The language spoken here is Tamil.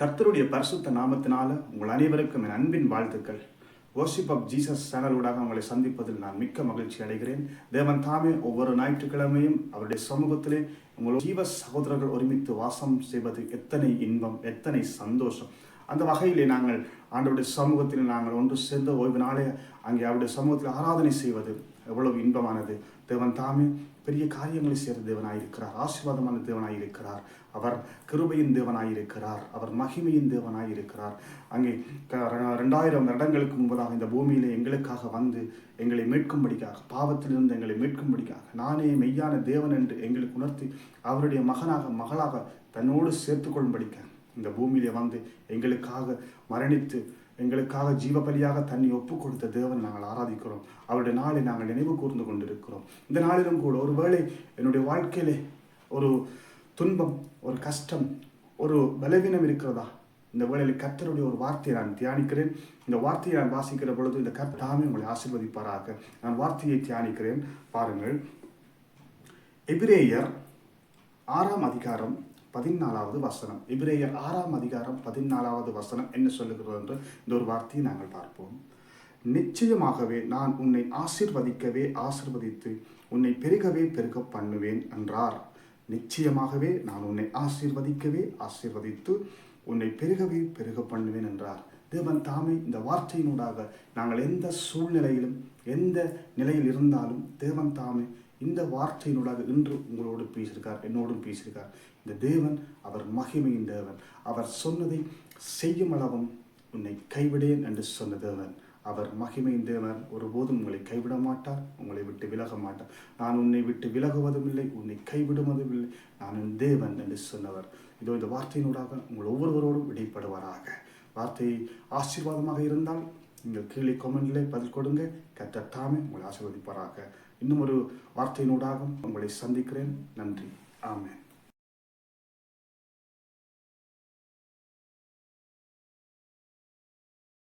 கர்த்தருடைய பரிசுத்த நாமத்தினால உங்கள் அனைவருக்கும் என் அன்பின் வாழ்த்துக்கள். Worship ஆஃப் ஜீசஸ் சேனலூடாக உங்களை சந்திப்பதில் நான் மிக்க மகிழ்ச்சி அடைகிறேன். தேவன் தாமே ஒவ்வொரு ஞாயிற்றுக்கிழமையும் அவருடைய சமூகத்திலே உங்களோட ஜீவ சகோதரர்கள் ஒருமித்து வாசம் செய்வது எத்தனை இன்பம் எத்தனை சந்தோஷம். அந்த வகையிலே நாங்கள் ஆண்டவருடைய சமூகத்தில் நாங்கள் ஒன்று சேர்ந்த ஓய்வு நாளே அங்கே அவருடைய சமூகத்தில் ஆராதனை செய்வது எவ்வளவு இன்பமானது. தேவன் தாமே பெரிய காரியங்களை செய்கிற தேவனாயிருக்கிறார். ஆசீர்வாதமான தேவனாயிருக்கிறார். அவர் கிருபையின் தேவனாயிருக்கிறார். அவர் மகிமையின் தேவனாயிருக்கிறார். அங்கே ரெண்டாயிரம் வருடங்களுக்கு முன்பதாக இந்த பூமியிலே எங்களுக்காக வந்து எங்களை மீட்கும்படிக்காக பாவத்திலிருந்து எங்களை மீட்கும்படிக்காக நானே மெய்யான தேவன் என்று எங்களுக்கு உணர்த்தி அவருடைய மகனாக மகளாக தன்னோடு சேர்த்து கொள்ளும்படிக்காக இந்த பூமியிலே வந்து எங்களுக்காக மரணித்து எங்களுக்காக ஜீவபலியாக தன்னை ஒப்பு கொடுத்த தேவன் நாங்கள் ஆராதிக்கிறோம். அவருடைய நாளை நாங்கள் நினைவு கூர்ந்து கொண்டிருக்கிறோம். இந்த நாளிலும் கூட ஒருவேளை என்னுடைய வாழ்க்கையிலே ஒரு துன்பம் ஒரு கஷ்டம் ஒரு பலவீனம் இருக்கிறதா? இந்த வேளையில் கர்த்தருடைய ஒரு வார்த்தையை நான் தியானிக்கிறேன். இந்த வார்த்தையை நான் வாசிக்கிற பொழுது இந்த கர்த்தாமே உங்களை ஆசிர்வதிப்பாராக. நான் வார்த்தையை தியானிக்கிறேன். பாருங்கள். எபிரேயர் ஆறாம் அதிகாரம் பதினாலாவது வசனம். எபிரேயர் ஆறாம் அதிகாரம் பதினாலாவது வசனம் என்ன சொல்லுகிறது என்று இந்த ஒரு வார்த்தையை நாங்கள் பார்ப்போம். நிச்சயமாகவே நான் உன்னை ஆசிர்வதிக்கவே ஆசிர்வதித்து உன்னை பெருகவே பெருக பண்ணுவேன் என்றார். நிச்சயமாகவே நான் உன்னை ஆசீர்வதிக்கவே ஆசீர்வதித்து உன்னை பெருகவே பெருக பண்ணுவேன் என்றார். தேவன் தாமே இந்த வார்த்தையினூடாக நாங்கள் எந்த சூழ்நிலையிலும் எந்த நிலையில் இருந்தாலும் தேவன் தாமே இந்த வார்த்தையினூடாக இன்று உங்களோடு பேசியிருக்கார் என்னோடும் பேசியிருக்கார். இந்த தேவன் அவர் மகிமையின் தேவன். அவர் சொன்னதை செய்யும் அளவும் உன்னை கைவிடேன் என்று சொன்ன தேவன். அவர் மகிமையின் தேவன். ஒருபோதும் உங்களை கைவிட மாட்டார் உங்களை விட்டு விலக மாட்டார். நான் உன்னை விட்டு விலகுவதும் இல்லை உன்னை கைவிடுவதும் இல்லை. நான் என் தேவன் என்று சொன்னவர். இதோ இந்த வார்த்தையினூடாக உங்கள் ஒவ்வொருவரோடும் இடைப்படுவாராக. வார்த்தை ஆசீர்வாதமாக இருந்தால் நீங்கள் கீழே கொமெண்டிலே பதில் கொடுங்க. கத்த உங்களை ஆசீர்வதிப்பாராக. இன்னும் ஒரு வார்த்தையினூடாகவும் உங்களை சந்திக்கிறேன். நன்றி. ஆமேன்.